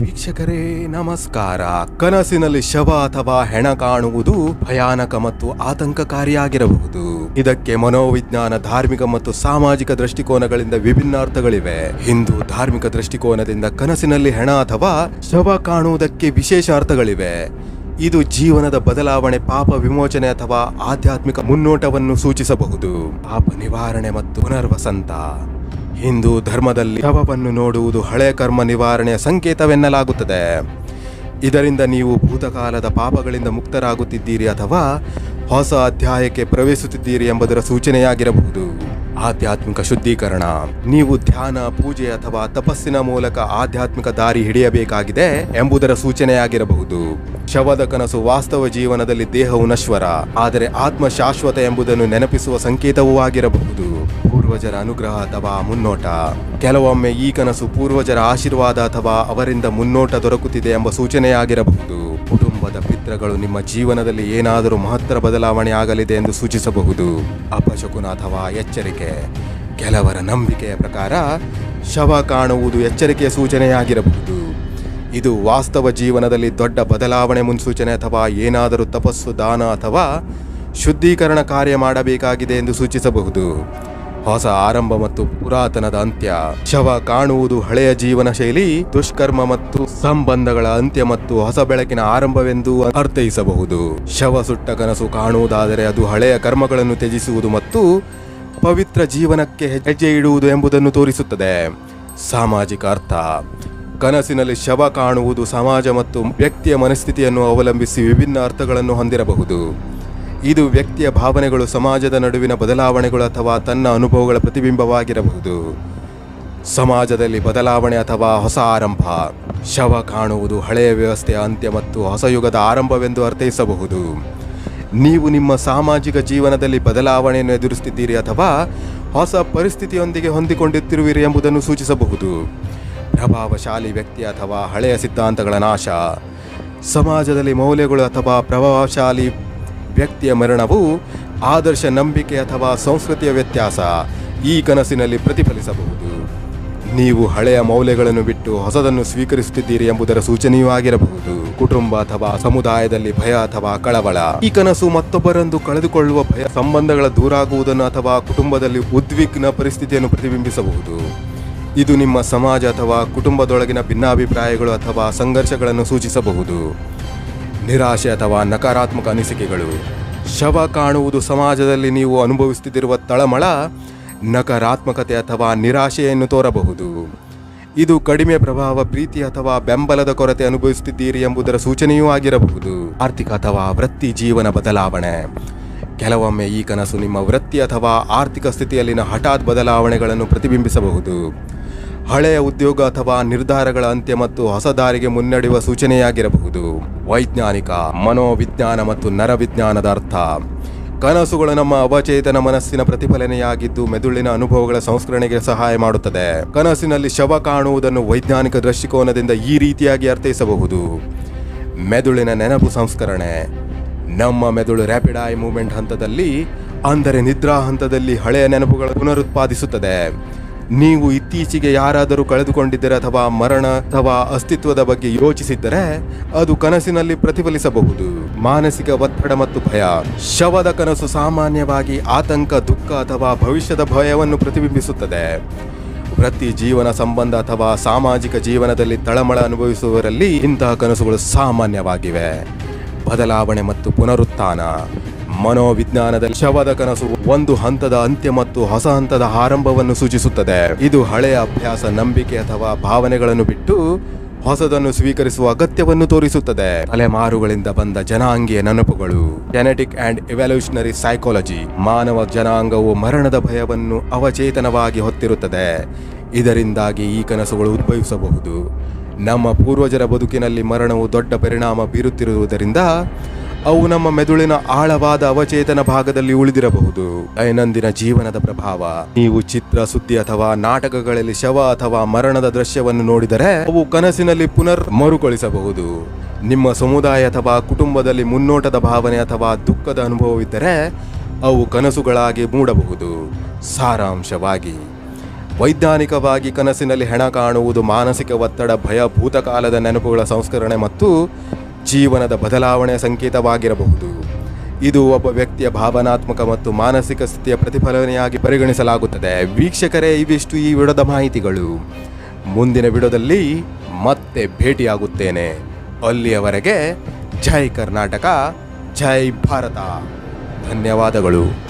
ವೀಕ್ಷಕರೇ, ನಮಸ್ಕಾರ. ಕನಸಿನಲ್ಲಿ ಶವ ಅಥವಾ ಹೆಣ ಕಾಣುವುದು ಭಯಾನಕ ಮತ್ತು ಆತಂಕಕಾರಿಯಾಗಿರಬಹುದು. ಇದಕ್ಕೆ ಮನೋವಿಜ್ಞಾನ, ಧಾರ್ಮಿಕ ಮತ್ತು ಸಾಮಾಜಿಕ ದೃಷ್ಟಿಕೋನಗಳಿಂದ ವಿಭಿನ್ನ ಅರ್ಥಗಳಿವೆ. ಹಿಂದೂ ಧಾರ್ಮಿಕ ದೃಷ್ಟಿಕೋನದಿಂದ ಕನಸಿನಲ್ಲಿ ಹೆಣ ಅಥವಾ ಶವ ಕಾಣುವುದಕ್ಕೆ ವಿಶೇಷ ಅರ್ಥಗಳಿವೆ. ಇದು ಜೀವನದ ಬದಲಾವಣೆ, ಪಾಪ ವಿಮೋಚನೆ ಅಥವಾ ಆಧ್ಯಾತ್ಮಿಕ ಮುನ್ನೋಟವನ್ನು ಸೂಚಿಸಬಹುದು. ಪಾಪ ನಿವಾರಣೆ ಮತ್ತು ಪುನರ್ವಸಂತ. ಹಿಂದೂ ಧರ್ಮದಲ್ಲಿ ಶವವನ್ನು ನೋಡುವುದು ಹಳೆ ಕರ್ಮ ನಿವಾರಣೆಯ ಸಂಕೇತವೆನ್ನಲಾಗುತ್ತದೆ. ಇದರಿಂದ ನೀವು ಭೂತಕಾಲದ ಪಾಪಗಳಿಂದ ಮುಕ್ತರಾಗುತ್ತಿದ್ದೀರಿ ಅಥವಾ ಹೊಸ ಅಧ್ಯಾಯಕ್ಕೆ ಪ್ರವೇಶಿಸುತ್ತಿದ್ದೀರಿ ಎಂಬುದರ ಸೂಚನೆಯಾಗಿರಬಹುದು. ಆಧ್ಯಾತ್ಮಿಕ ಶುದ್ಧೀಕರಣ. ನೀವು ಧ್ಯಾನ, ಪೂಜೆ ಅಥವಾ ತಪಸ್ಸಿನ ಮೂಲಕ ಆಧ್ಯಾತ್ಮಿಕ ದಾರಿ ಹಿಡಿಯಬೇಕಾಗಿದೆ ಎಂಬುದರ ಸೂಚನೆಯಾಗಿರಬಹುದು. ಶವದ ಕನಸು ವಾಸ್ತವ ಜೀವನದಲ್ಲಿ ದೇಹವು ನಶ್ವರ, ಆದರೆ ಆತ್ಮ ಶಾಶ್ವತ ಎಂಬುದನ್ನು ನೆನಪಿಸುವ ಸಂಕೇತವೂ ಆಗಿರಬಹುದು. ಪೂರ್ವಜರ ಅನುಗ್ರಹ ಅಥವಾ ಮುನ್ನೋಟ. ಕೆಲವೊಮ್ಮೆ ಈ ಕನಸು ಪೂರ್ವಜರ ಆಶೀರ್ವಾದ ಅಥವಾ ಅವರಿಂದ ಮುನ್ನೋಟ ದೊರಕುತ್ತಿದೆ ಎಂಬ ಸೂಚನೆಯಾಗಿರಬಹುದು. ಕುಟುಂಬದ ಪಿತ್ರಗಳು ನಿಮ್ಮ ಜೀವನದಲ್ಲಿ ಏನಾದರೂ ಮಹತ್ತರ ಬದಲಾವಣೆ ಆಗಲಿದೆ ಎಂದು ಸೂಚಿಸಬಹುದು. ಅಪಶಕುನ ಅಥವಾ ಎಚ್ಚರಿಕೆ. ಕೆಲವರ ನಂಬಿಕೆಯ ಪ್ರಕಾರ ಶವ ಕಾಣುವುದು ಎಚ್ಚರಿಕೆಯ ಸೂಚನೆಯಾಗಿರಬಹುದು. ಇದು ವಾಸ್ತವ ಜೀವನದಲ್ಲಿ ದೊಡ್ಡ ಬದಲಾವಣೆ ಮುನ್ಸೂಚನೆ ಅಥವಾ ಏನಾದರೂ ತಪಸ್ಸು, ದಾನ ಅಥವಾ ಶುದ್ಧೀಕರಣ ಕಾರ್ಯ ಮಾಡಬೇಕಾಗಿದೆ ಎಂದು ಸೂಚಿಸಬಹುದು. ಹೊಸ ಆರಂಭ ಮತ್ತು ಪುರಾತನದ ಅಂತ್ಯ. ಶವ ಕಾಣುವುದು ಹಳೆಯ ಜೀವನ ಶೈಲಿ, ದುಷ್ಕರ್ಮ ಮತ್ತು ಸಂಬಂಧಗಳ ಅಂತ್ಯ ಮತ್ತು ಹೊಸ ಬೆಳಕಿನ ಆರಂಭವೆಂದು ಅರ್ಥೈಸಬಹುದು. ಶವ ಸುಟ್ಟ ಕನಸು ಕಾಣುವುದಾದರೆ ಅದು ಹಳೆಯ ಕರ್ಮಗಳನ್ನು ತ್ಯಜಿಸುವುದು ಮತ್ತು ಪವಿತ್ರ ಜೀವನಕ್ಕೆ ಹೆಜ್ಜೆ ಇಡುವುದು ಎಂಬುದನ್ನು ತೋರಿಸುತ್ತದೆ. ಸಾಮಾಜಿಕ ಅರ್ಥ. ಕನಸಿನಲ್ಲಿ ಶವ ಕಾಣುವುದು ಸಮಾಜ ಮತ್ತು ವ್ಯಕ್ತಿಯ ಮನಸ್ಥಿತಿಯನ್ನು ಅವಲಂಬಿಸಿ ವಿಭಿನ್ನ ಅರ್ಥಗಳನ್ನು ಹೊಂದಿರಬಹುದು. ಇದು ವ್ಯಕ್ತಿಯ ಭಾವನೆಗಳು ಸಮಾಜದ ನಡುವಿನ ಬದಲಾವಣೆಗಳು ಅಥವಾ ತನ್ನ ಅನುಭವಗಳ ಪ್ರತಿಬಿಂಬವಾಗಿರಬಹುದು. ಸಮಾಜದಲ್ಲಿ ಬದಲಾವಣೆ ಅಥವಾ ಹೊಸ ಆರಂಭ, ಶವ ಕಾಣುವುದು ಹಳೆಯ ವ್ಯವಸ್ಥೆಯ ಅಂತ್ಯ ಮತ್ತು ಹೊಸ ಯುಗದ ಆರಂಭವೆಂದು ಅರ್ಥೈಸಬಹುದು. ನೀವು ನಿಮ್ಮ ಸಾಮಾಜಿಕ ಜೀವನದಲ್ಲಿ ಬದಲಾವಣೆಯನ್ನು ಎದುರಿಸುತ್ತಿದ್ದೀರಿ ಅಥವಾ ಹೊಸ ಪರಿಸ್ಥಿತಿಯೊಂದಿಗೆ ಹೊಂದಿಕೊಂಡಿರುತ್ತಿರುವಿರಿ ಎಂಬುದನ್ನು ಸೂಚಿಸಬಹುದು. ಪ್ರಭಾವಶಾಲಿ ವ್ಯಕ್ತಿ ಅಥವಾ ಹಳೆಯ ಸಿದ್ಧಾಂತಗಳ ನಾಶ, ಸಮಾಜದಲ್ಲಿ ಮೌಲ್ಯಗಳು ಅಥವಾ ಪ್ರಭಾವಶಾಲಿ ವ್ಯಕ್ತಿಯ ಮರಣವು ಆದರ್ಶ ನಂಬಿಕೆ ಅಥವಾ ಸಂಸ್ಕೃತಿಯ ವ್ಯತ್ಯಾಸ ಈ ಕನಸಿನಲ್ಲಿ ಪ್ರತಿಫಲಿಸಬಹುದು. ನೀವು ಹಳೆಯ ಮೌಲ್ಯಗಳನ್ನು ಬಿಟ್ಟು ಹೊಸದನ್ನು ಸ್ವೀಕರಿಸುತ್ತಿದ್ದೀರಿ ಎಂಬುದರ ಸೂಚನೆಯೂ ಆಗಿರಬಹುದು. ಕುಟುಂಬ ಅಥವಾ ಸಮುದಾಯದಲ್ಲಿ ಭಯ ಅಥವಾ ಕಳವಳ. ಈ ಕನಸು ಮತ್ತೊಬ್ಬರಂದು ಕಳೆದುಕೊಳ್ಳುವ ಭಯ ಸಂಬಂಧಗಳ ದೂರಾಗುವುದನ್ನು ಅಥವಾ ಕುಟುಂಬದಲ್ಲಿ ಉದ್ವಿಗ್ನ ಪರಿಸ್ಥಿತಿಯನ್ನು ಪ್ರತಿಬಿಂಬಿಸಬಹುದು. ಇದು ನಿಮ್ಮ ಸಮಾಜ ಅಥವಾ ಕುಟುಂಬದೊಳಗಿನ ಭಿನ್ನಾಭಿಪ್ರಾಯಗಳು ಅಥವಾ ಸಂಘರ್ಷಗಳನ್ನು ಸೂಚಿಸಬಹುದು. ನಿರಾಶೆ ಅಥವಾ ನಕಾರಾತ್ಮಕ ಅನಿಸಿಕೆಗಳು. ಶವ ಕಾಣುವುದು ಸಮಾಜದಲ್ಲಿ ನೀವು ಅನುಭವಿಸುತ್ತಿರುವ ತಳಮಳ, ನಕಾರಾತ್ಮಕತೆ ಅಥವಾ ನಿರಾಶೆಯನ್ನು ತೋರಬಹುದು. ಇದು ಕಡಿಮೆ ಪ್ರಭಾವ, ಪ್ರೀತಿ ಅಥವಾ ಬೆಂಬಲದ ಕೊರತೆ ಅನುಭವಿಸುತ್ತಿದ್ದೀರಿ ಎಂಬುದರ ಸೂಚನೆಯೂ ಆಗಿರಬಹುದು. ಆರ್ಥಿಕ ಅಥವಾ ವೃತ್ತಿ ಜೀವನ ಬದಲಾವಣೆ. ಕೆಲವೊಮ್ಮೆ ಈ ಕನಸು ನಿಮ್ಮ ವೃತ್ತಿ ಅಥವಾ ಆರ್ಥಿಕ ಸ್ಥಿತಿಯಲ್ಲಿನ ಹಠಾತ್ ಬದಲಾವಣೆಗಳನ್ನು ಪ್ರತಿಬಿಂಬಿಸಬಹುದು. ಹಳೆಯ ಉದ್ಯೋಗ ಅಥವಾ ನಿರ್ಧಾರಗಳ ಅಂತ್ಯ ಮತ್ತು ಹೊಸ ದಾರಿಗೆ ಮುನ್ನಡೆಯುವ ಸೂಚನೆಯಾಗಿರಬಹುದು. ವೈಜ್ಞಾನಿಕ, ಮನೋವಿಜ್ಞಾನ ಮತ್ತು ನರವಿಜ್ಞಾನದ ಅರ್ಥ. ಕನಸುಗಳು ನಮ್ಮ ಅವಚೇತನ ಮನಸ್ಸಿನ ಪ್ರತಿಫಲನೆಯಾಗಿದ್ದು ಮೆದುಳಿನ ಅನುಭವಗಳ ಸಂಸ್ಕರಣೆಗೆ ಸಹಾಯ ಮಾಡುತ್ತದೆ. ಕನಸಿನಲ್ಲಿ ಶವ ಕಾಣುವುದನ್ನು ವೈಜ್ಞಾನಿಕ ದೃಷ್ಟಿಕೋನದಿಂದ ಈ ರೀತಿಯಾಗಿ ಅರ್ಥೈಸಬಹುದು. ಮೆದುಳಿನ ನೆನಪು ಸಂಸ್ಕರಣೆ. ನಮ್ಮ ಮೆದುಳು ರ್ಯಾಪಿಡ್ ಐ ಮೂವ್ಮೆಂಟ್ ಹಂತದಲ್ಲಿ, ಅಂದರೆ ನಿದ್ರಾ ಹಂತದಲ್ಲಿ ಹಳೆಯ ನೆನಪುಗಳನ್ನು ಪುನರುತ್ಪಾದಿಸುತ್ತದೆ. ನೀವು ಇತ್ತೀಚೆಗೆ ಯಾರಾದರೂ ಕಳೆದುಕೊಂಡಿದ್ದರೆ ಅಥವಾ ಮರಣ ಅಥವಾ ಅಸ್ತಿತ್ವದ ಬಗ್ಗೆ ಯೋಚಿಸಿದ್ದರೆ ಅದು ಕನಸಿನಲ್ಲಿ ಪ್ರತಿಫಲಿಸಬಹುದು. ಮಾನಸಿಕ ಒತ್ತಡ ಮತ್ತು ಭಯ. ಶವದ ಕನಸು ಸಾಮಾನ್ಯವಾಗಿ ಆತಂಕ, ದುಃಖ ಅಥವಾ ಭವಿಷ್ಯದ ಭಯವನ್ನು ಪ್ರತಿಬಿಂಬಿಸುತ್ತದೆ. ಪ್ರತಿ ಜೀವನ ಸಂಬಂಧ ಅಥವಾ ಸಾಮಾಜಿಕ ಜೀವನದಲ್ಲಿ ತಳಮಳ ಅನುಭವಿಸುವವರಲ್ಲಿ ಇಂತಹ ಕನಸುಗಳು ಸಾಮಾನ್ಯವಾಗಿವೆ. ಬದಲಾವಣೆ ಮತ್ತು ಪುನರುತ್ಥಾನ. ಮನೋವಿಜ್ಞಾನದಲ್ಲಿ ಶವದ ಕನಸು ಒಂದು ಹಂತದ ಅಂತ್ಯ ಮತ್ತು ಹೊಸ ಹಂತದ ಆರಂಭವನ್ನು ಸೂಚಿಸುತ್ತದೆ. ಇದು ಹಳೆಯ ಅಭ್ಯಾಸ, ನಂಬಿಕೆ ಅಥವಾ ಭಾವನೆಗಳನ್ನು ಬಿಟ್ಟು ಹೊಸದನ್ನು ಸ್ವೀಕರಿಸುವ ಅಗತ್ಯವನ್ನು ತೋರಿಸುತ್ತದೆ. ತಲೆಮಾರುಗಳಿಂದ ಬಂದ ಜನಾಂಗೀಯ ನೆನಪುಗಳು ಜೆನೆಟಿಕ್ ಅಂಡ್ ಎವ್ಯಾಲ್ಯೂಷನರಿ ಸೈಕಾಲಜಿ ಮಾನವ ಜನಾಂಗವು ಮರಣದ ಭಯವನ್ನು ಅವಚೇತನವಾಗಿ ಹೊತ್ತಿರುತ್ತದೆ. ಇದರಿಂದಾಗಿ ಈ ಕನಸುಗಳು ಉದ್ಭವಿಸಬಹುದು. ನಮ್ಮ ಪೂರ್ವಜರ ಬದುಕಿನಲ್ಲಿ ಮರಣವು ದೊಡ್ಡ ಪರಿಣಾಮ ಬೀರುತ್ತಿರುವುದರಿಂದ ಅವು ನಮ್ಮ ಮೆದುಳಿನ ಆಳವಾದ ಅವಚೇತನ ಭಾಗದಲ್ಲಿ ಉಳಿದಿರಬಹುದು. ದೈನಂದಿನ ಜೀವನದ ಪ್ರಭಾವ. ನೀವು ಚಿತ್ರ, ಸುದ್ದಿ ಅಥವಾ ನಾಟಕಗಳಲ್ಲಿ ಶವ ಅಥವಾ ಮರಣದ ದೃಶ್ಯವನ್ನು ನೋಡಿದರೆ ಅವು ಕನಸಿನಲ್ಲಿ ಪುನರ್ ಮರುಕಳಿಸಬಹುದು. ನಿಮ್ಮ ಸಮುದಾಯ ಅಥವಾ ಕುಟುಂಬದಲ್ಲಿ ಮುನ್ನೋಟದ ಭಾವನೆ ಅಥವಾ ದುಃಖದ ಅನುಭವವಿದ್ದರೆ ಅವು ಕನಸುಗಳಾಗಿ ಮೂಡಬಹುದು. ಸಾರಾಂಶವಾಗಿ, ವೈಜ್ಞಾನಿಕವಾಗಿ ಕನಸಿನಲ್ಲಿ ಹೆಣ ಕಾಣುವುದು ಮಾನಸಿಕ ಒತ್ತಡ, ಭಯ, ಭೂತಕಾಲದ ನೆನಪುಗಳ ಸಂಸ್ಕರಣೆ ಮತ್ತು ಜೀವನದ ಬದಲಾವಣೆಯ ಸಂಕೇತವಾಗಿರಬಹುದು. ಇದು ಒಬ್ಬ ವ್ಯಕ್ತಿಯ ಭಾವನಾತ್ಮಕ ಮತ್ತು ಮಾನಸಿಕ ಸ್ಥಿತಿಯ ಪ್ರತಿಫಲನೆಯಾಗಿ ಪರಿಗಣಿಸಲಾಗುತ್ತದೆ. ವೀಕ್ಷಕರೇ, ಇವಿಷ್ಟು ಈ ವಿಡದ ಮಾಹಿತಿಗಳು. ಮುಂದಿನ ವಿಡದಲ್ಲಿ ಮತ್ತೆ ಭೇಟಿಯಾಗುತ್ತೇನೆ. ಅಲ್ಲಿಯವರೆಗೆ ಜೈ ಕರ್ನಾಟಕ, ಜೈ ಭಾರತ. ಧನ್ಯವಾದಗಳು.